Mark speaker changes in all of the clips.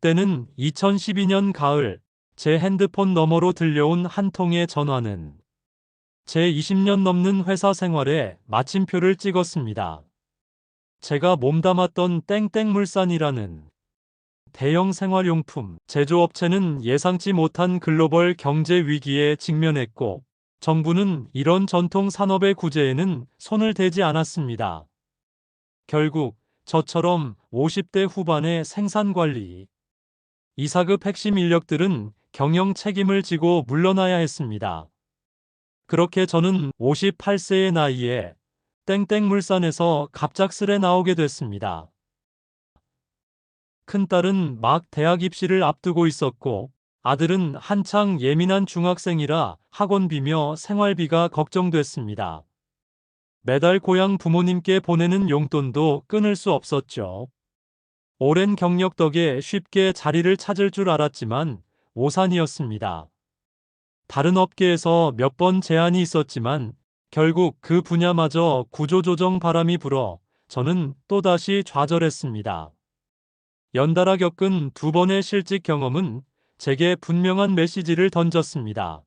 Speaker 1: 때는 2012년 가을 제 핸드폰 너머로 들려온 한 통의 전화는 제 20년 넘는 회사 생활에 마침표를 찍었습니다. 제가 몸담았던 땡땡물산이라는 대형 생활용품 제조업체는 예상치 못한 글로벌 경제 위기에 직면했고 정부는 이런 전통 산업의 구제에는 손을 대지 않았습니다. 결국 저처럼 50대 후반의 생산관리, 이사급 핵심 인력들은 경영 책임을 지고 물러나야 했습니다. 그렇게 저는 58세의 나이에 땡땡물산에서 갑작스레 나오게 됐습니다. 큰딸은 막 대학 입시를 앞두고 있었고 아들은 한창 예민한 중학생이라 학원비며 생활비가 걱정됐습니다. 매달 고향 부모님께 보내는 용돈도 끊을 수 없었죠. 오랜 경력 덕에 쉽게 자리를 찾을 줄 알았지만 오산이었습니다. 다른 업계에서 몇 번 제안이 있었지만 결국 그 분야마저 구조조정 바람이 불어 저는 또다시 좌절했습니다. 연달아 겪은 두 번의 실직 경험은 제게 분명한 메시지를 던졌습니다.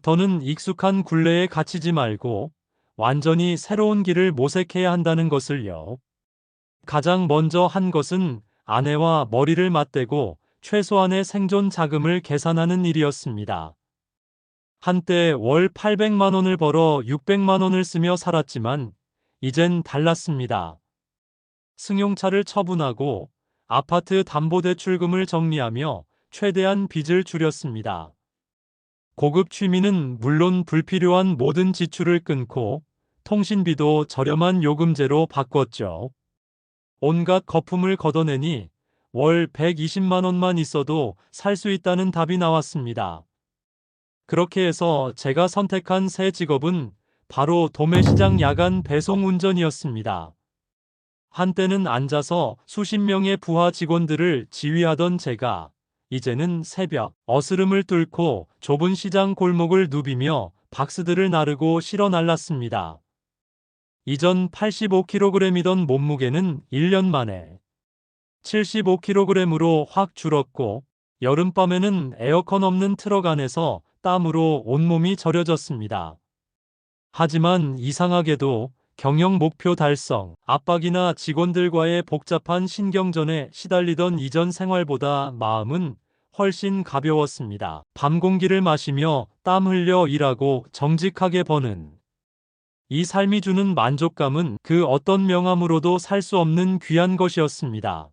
Speaker 1: 더는 익숙한 굴레에 갇히지 말고 완전히 새로운 길을 모색해야 한다는 것을요. 가장 먼저 한 것은 아내와 머리를 맞대고 최소한의 생존 자금을 계산하는 일이었습니다. 한때 월 800만 원을 벌어 600만 원을 쓰며 살았지만 이젠 달랐습니다. 승용차를 처분하고 아파트 담보대출금을 정리하며 최대한 빚을 줄였습니다. 고급 취미는 물론 불필요한 모든 지출을 끊고 통신비도 저렴한 요금제로 바꿨죠. 온갖 거품을 걷어내니 월 120만 원만 있어도 살 수 있다는 답이 나왔습니다. 그렇게 해서 제가 선택한 새 직업은 바로 도매시장 야간 배송 운전이었습니다. 한때는 앉아서 수십 명의 부하 직원들을 지휘하던 제가 이제는 새벽 어스름을 뚫고 좁은 시장 골목을 누비며 박스들을 나르고 실어 날랐습니다. 이전 85kg이던 몸무게는 1년 만에 75kg으로 확 줄었고 여름밤에는 에어컨 없는 트럭 안에서 땀으로 온몸이 절여졌습니다. 하지만 이상하게도 경영 목표 달성, 압박이나 직원들과의 복잡한 신경전에 시달리던 이전 생활보다 마음은 훨씬 가벼웠습니다. 밤 공기를 마시며 땀 흘려 일하고 정직하게 버는 이 삶이 주는 만족감은 그 어떤 명함으로도 살 수 없는 귀한 것이었습니다.